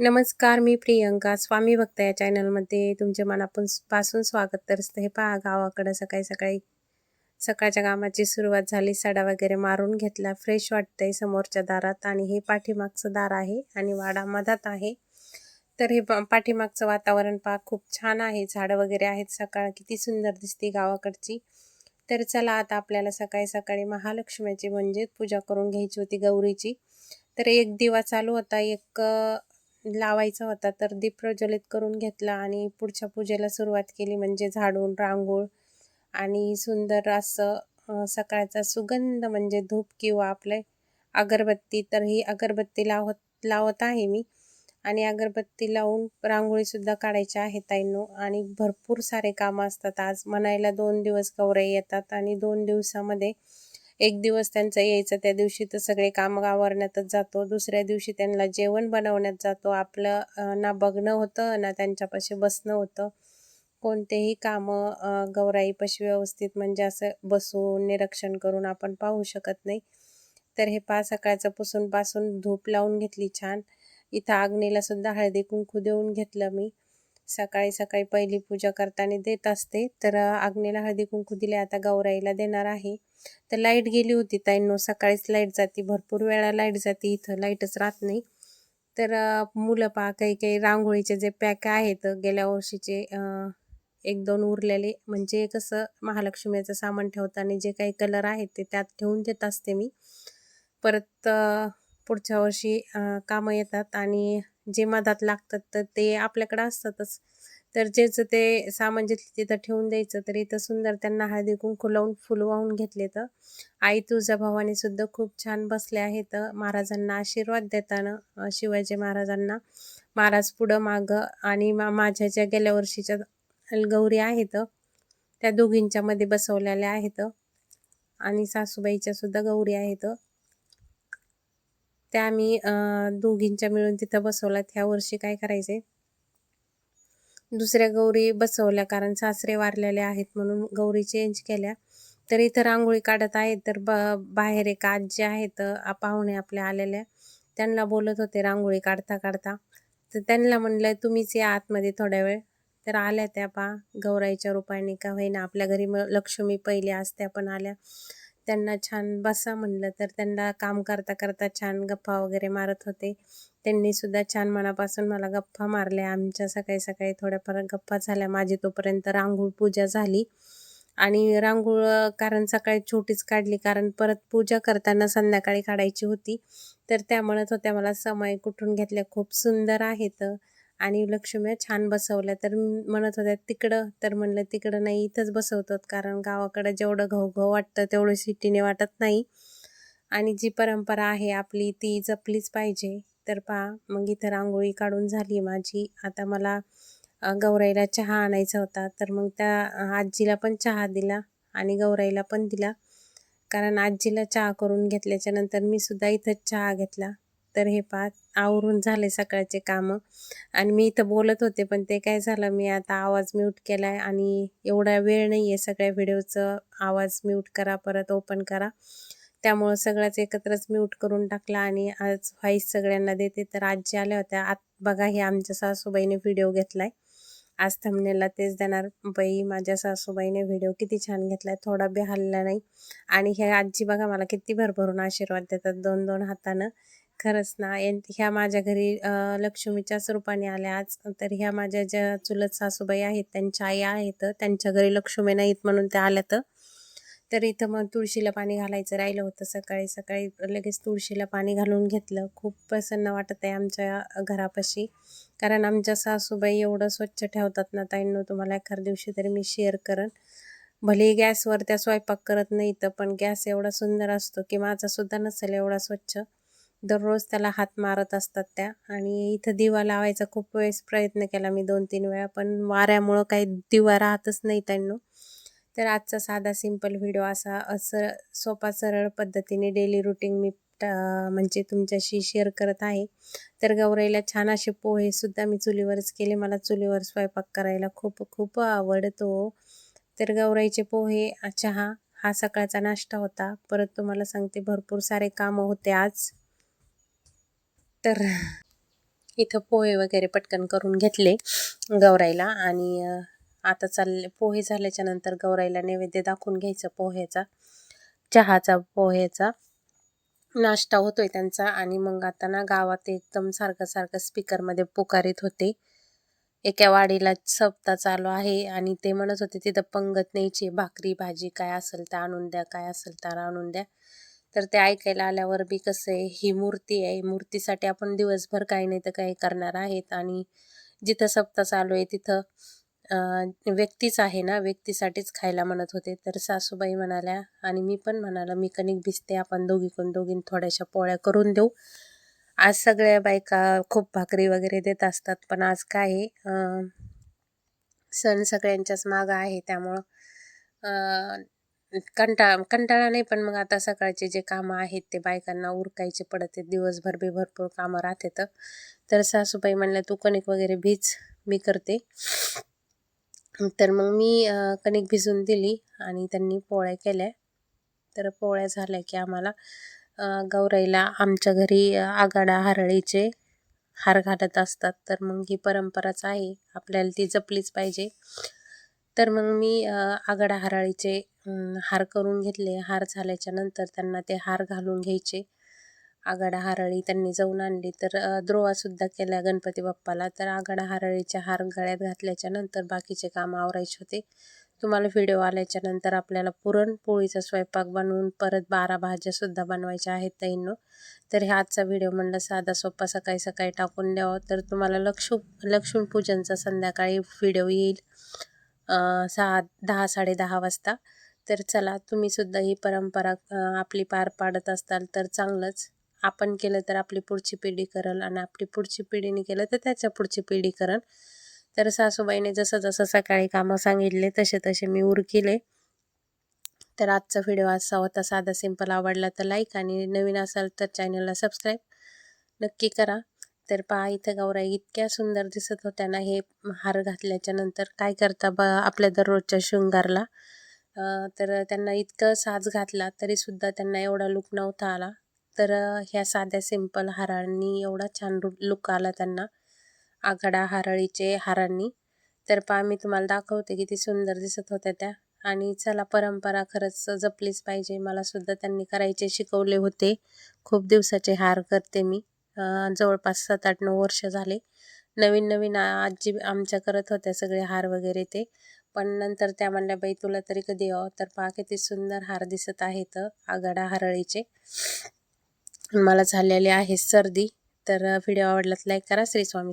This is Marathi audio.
नमस्कार मी प्रियंका. स्वामी भक्त या चॅनलमध्ये तुमचे मनापासून पासून स्वागत तर हे पहा गावाकडं सकाळी सकाळी सकाळच्या कामाची सुरुवात झाली. सडा वगैरे मारून घेतला. फ्रेश वाटतंय समोरच्या दारात आणि हे पाठीमागचं दार आहे आणि वाडा मधात आहे. तर हे पाठीमागचं वातावरण पहा खूप छान आहे. झाडं वगैरे आहेत सकाळ. किती सुंदर दिसते गावाकडची. तर चला आता आपल्याला सकाळी सकाळी महालक्ष्मीची म्हणजे पूजा करून घ्यायची होती गौरीची. तर एक दिवा चालू होता. एक लावायचा होता तर दीप प्रज्वलित करून घेतला आणि पुढच्या पूजेला सुरुवात केली म्हणजे झाडून रांगोळ आणि सुंदर असं सकाळचा सुगंध म्हणजे धूप किंवा आपले अगरबत्ती तर ही अगरबत्ती लावत लावत आहे मी. आणि अगरबत्ती लावून रांगोळीसुद्धा काढायची आहे ताईंनो. आणि भरपूर सारे कामं असतात आज. म्हणायला दोन दिवस गौऱ्या येतात आणि दोन दिवसामध्ये एक दिवस त्यांचा यायचं त्या दिवशी तर सगळे कामं आवरण्यातच जातो. दुसऱ्या दिवशी त्यांना जेवण बनवण्यात जातो. आपलं ना बघणं होतं ना त्यांच्यापाशी बसणं होतं. कोणतेही कामं गौराईपाशी व्यवस्थित म्हणजे असं बसून निरीक्षण करून आपण पाहू शकत नाही. तर हे पा सकाळचं पुसून पासून धूप लावून घेतली छान. इथं आग्नेला सुद्धा हळदी कुंकू देऊन घेतलं मी. सकाळी सकाळी पहिली पूजा करताना देत असते. तर आग्नेला हळदी कुंकू दिले आता गौराईला देणार आहे. तर लाइट गेली होती ताईंनो सकाळीच लाइट जाते भरपूर वेळा लाइट जाते इथं लाईटच राहत नाही. तर मुलं पहा काही काही रांगोळीचे जे पॅक आहेत गेल्या वर्षीचे एक दोन उरलेले. म्हणजे कसं महालक्ष्मीचं सामान ठेवताना जे काही कलर आहेत ते त्यात ठेवून देत असते मी. परत पुढच्या वर्षी कामं येतात आणि जे मधात लागतात तर ते आपल्याकडं असतातच. तर ज्याचं ते सामान जिथलं तिथं ठेवून द्यायचं तर इथं सुंदर त्यांना हळदी कुंकू लावून फुल वाहून घेतले तर. आई तुळजा सुद्धा खूप छान बसले आहेत महाराजांना आशीर्वाद देताना शिवाजी महाराजांना. महाराज पुढं मागं आणि माझ्या ज्या गेल्या वर्षीच्या गौरी आहेत त्या दोघींच्यामध्ये बसवलेल्या आहेत. आणि सासूबाईच्या सुद्धा गौरी आहेत. त्या आम्ही दोघींच्या मिळून तिथं बसवल्यात. ह्या वर्षी काय करायचे दुसऱ्या गौरी बसवल्या कारण सासरे वारलेले आहेत म्हणून गौरी चेंज केल्या. तर इथं रांगोळी काढत आहेत. तर ब बाहेर एक आजी आहेत पाहुणे आपल्या आलेल्या. त्यांना बोलत होते रांगोळी काढता काढता. तर त्यांना म्हणलं तुम्हीच या आतमध्ये थोड्या वेळ. तर आल्या त्या पा गौराईच्या रूपाने का होईना आपल्या घरी लक्ष्मी पहिल्या असत्या पण आल्या. त्यांना छान बसा म्हणलं तर त्यांना काम करता करता छान गप्पा वगैरे मारत होते. त्यांनी सुद्धा छान मनापासून मला गप्पा मारल्या. आमच्या सकाळी सकाळी थोड्याफार गप्पा झाल्या. माझी तोपर्यंत रांगोळ पूजा झाली. आणि रांगोळ कारण सकाळी छोटीच काढली. कारण परत पूजा करताना संध्याकाळी काढायची होती. तर त्या म्हणत होत्या मला समय कुठून घेतल्या? खूप सुंदर आहेत आणि लक्ष्म्या छान बसवल्या तर म्हणत होत्या तिकडं. तर म्हणलं तिकडं नाही इथंच बसवतात. कारण गावाकडं जेवढं घवघव वाटतं तेवढं सिटीने वाटत नाही. आणि जी परंपरा आहे आपली ती जपलीच पाहिजे. तर पहा मग इथं रांगोळी काढून झाली माझी. आता मला गौराईला चहा आणायचा होता. तर मग त्या आजीला पण चहा दिला आणि गौराईला पण दिला. कारण आजीला चहा करून घेतल्याच्या नंतर मी सुद्धा इथंच चहा घेतला. तर हे पाच आवरून झाले सकाळचे कामं. आणि मी इथं बोलत होते पण ते काय झालं मी आता आवाज म्यूट केला आहे आणि एवढा वेळ नाही आहे सगळ्या व्हिडिओचं. आवाज म्यूट करा परत ओपन करा. त्यामुळं सगळंच एकत्रच म्यूट करून टाकला आणि आज व्हाईस सगळ्यांना देते. तर आजी आल्या होत्या आत बघा हे आमच्या सासूबाईने व्हिडिओ घेतलाय. आज थमनेला तेच देणार. बाई माझ्या सासूबाईने व्हिडिओ किती छान घेतलाय थोडा बी हल्ला नाही. आणि हे आजी बघा मला किती भरभरून आशीर्वाद देतात दोन दोन हातानं. खरंच ना. ह्या माझ्या घरी लक्ष्मीच्याच रूपाने आल्या आज. तर ह्या माझ्या ज्या चुलत सासूबाई आहेत त्यांच्या आई आहेत त्यांच्या घरी लक्ष्मी नाहीत म्हणून त्या आल्या तर इथं मग तुळशीला पाणी घालायचं राहिलं होतं सकाळी सकाळी लगेच तुळशीला पाणी घालून घेतलं. खूप प्रसन्न वाटत आहे आमच्या घरापाशी. कारण आमच्या सासूबाई एवढं स्वच्छ ठेवतात ना ताईंनो तुम्हाला एखाद्या दिवशी तरी मी शेअर करेन. भले गॅसवर त्या स्वयंपाक करत नाही तर पण गॅस एवढा सुंदर असतो की माझा सुद्धा नसेल एवढा स्वच्छ. दररोज त्याला हात मारत असतात त्या. आणि इथं दिवा लावायचा खूप वेळेस प्रयत्न केला मी दोन तीन वेळा पण वाऱ्यामुळं काही दिवा राहतच नाही त्यांना. तर आजचा साधा सिंपल व्हिडिओ असा असं सोपा सरळ पद्धतीने डेली रुटीन मी म्हणजे तुमच्याशी शेअर करत आहे. तर गौराईला छान असे पोहे सुद्धा मी चुलीवरच केले. मला चुलीवर स्वयंपाक करायला खूप खूप आवडतो. तर गौराईचे पोहे चहा हा सकाळचा नाश्ता होता. परत तुम्हाला सांगते भरपूर सारे कामं होते आज. तर इथं पोहे वगैरे पटकन करून घेतले गौराईला आणि आता चालले पोहे झाल्याच्यानंतर गौराईला नैवेद्य दाखवून घ्यायचं पोह्याचा चहाचा पोह्याचा. नाश्ता होतोय त्यांचा आणि मग आता ना गावात एकदम सारखं सारखं स्पीकरमध्ये पुकारित होते. एका वाडीला सप्ताह चालू आहे आणि ते म्हणत होते तिथं पंगत न्यायची भाकरी भाजी काय असेल तर आणून द्या काय असेल तर आणून द्या. तर ते ऐकायला आल्यावर बी कसं आहे ही मूर्ती आहे मूर्तीसाठी आपण दिवसभर काही नाही तर काही करणार आहेत. आणि जिथं सप्ताह चालू आहे तिथं व्यक्तीच आहे ना व्यक्तीसाठीच खायला म्हणत होते. तर सासूबाई म्हणाल्या आणि मी पण म्हणाला मी कणिक भिजते आपण दोघीकडून दोघीन थोड्याशा पोळ्या करून देऊ. आज सगळ्या बायका खूप भाकरी वगैरे देत असतात पण आज काय आहे, सण सगळ्यांच्याच मागं आहे त्यामुळं कंटाळा कंटाळा नाही पण मग आता सकाळचे जे कामं आहेत ते बायकांना उरकायचे पडत आहेत. दिवसभर बी भरपूर कामं राहतात तर सासूबाई म्हणल्या तू कणिक वगैरे भिज मी करते. तर मग मी कणिक भिजून दिली आणि त्यांनी पोळ्या केल्या. तर पोळ्या झाल्या की आम्हाला गौराईला आमच्या घरी आगाडा हरळीचे हार घालत असतात. तर मग ही परंपराच आहे. आपल्याला ती जपलीच पाहिजे. तर मग मी आगाडा हराळीचे हार करून घेतले. हार झाल्याच्यानंतर त्यांना ते हार घालून घ्यायचे. आगाडा हारळी त्यांनी जाऊन आणली. तर द्रोवासुद्धा केल्या गणपती बाप्पाला. तर आगाडा हारळीचे हार गळ्यात घातल्याच्या नंतर बाकीचे काम आवरायचे होते. तुम्हाला व्हिडिओ आल्याच्यानंतर आपल्याला पुरणपोळीचा स्वयंपाक बनवून परत बारा भाज्यासुद्धा बनवायच्या आहेत ताईंनो. तर ह्या आजचा व्हिडिओ म्हणलं साधा सोपा सकाळी सकाळी टाकून द्यावं. तर तुम्हाला लक्ष्मी लक्ष्मीपूजनचा संध्याकाळी व्हिडिओ येईल सहा दहा साडेदहा वाजता. तर चला तुम्ही सुद्धा ही परंपरा आपली पार पाडत असताल तर चांगलंच. आपण केलं तर आपली पुढची पिढी करल आणि आपली पुढची पिढीने केलं तर त्याच्या पुढची पिढी करल. तर सासूबाईने जसं जसं सकाळी कामं सांगितले तसे तसे मी उरकिले. तर आजचा व्हिडिओ असा होता. साधा सिंपल आवडला तर लाईक आणि नवीन असाल तर चॅनलला सबस्क्राईब नक्की करा. तर पहा इथं गौराई इतक्या सुंदर दिसत होत्या ना हे हार घातल्याच्या नंतर काय करता बा आपल्या दररोजच्या शृंगारला? तर त्यांना इतकं साज घातला तरीसुद्धा त्यांना एवढा लुक नव्हता आला. तर ह्या साध्या सिंपल हारांनी एवढा छान लुक आला त्यांना. आघाडा हारळीचे हारांनी. तर पहा मी तुम्हाला दाखवते किती सुंदर दिसत होत्या त्या. आणि चला परंपरा खरंच जपलीच पाहिजे. मला सुद्धा त्यांनी करायचे शिकवले होते. खूप दिवसाचे हार करते मी. जवळपास सात आठ नऊ वर्ष झाले. नवीन नवीन आजी आमच्या करत होत्या सगळे हार वगैरे ते. पण नंतर त्या म्हणल्या बाई तुला तरी कधी यावं? तर पहा किती सुंदर हार दिसत आहेत आगाडा हरळीचे. मला झालेले आहे सर्दी. तर व्हिडिओ आवडला लाईक करा श्री स्वामी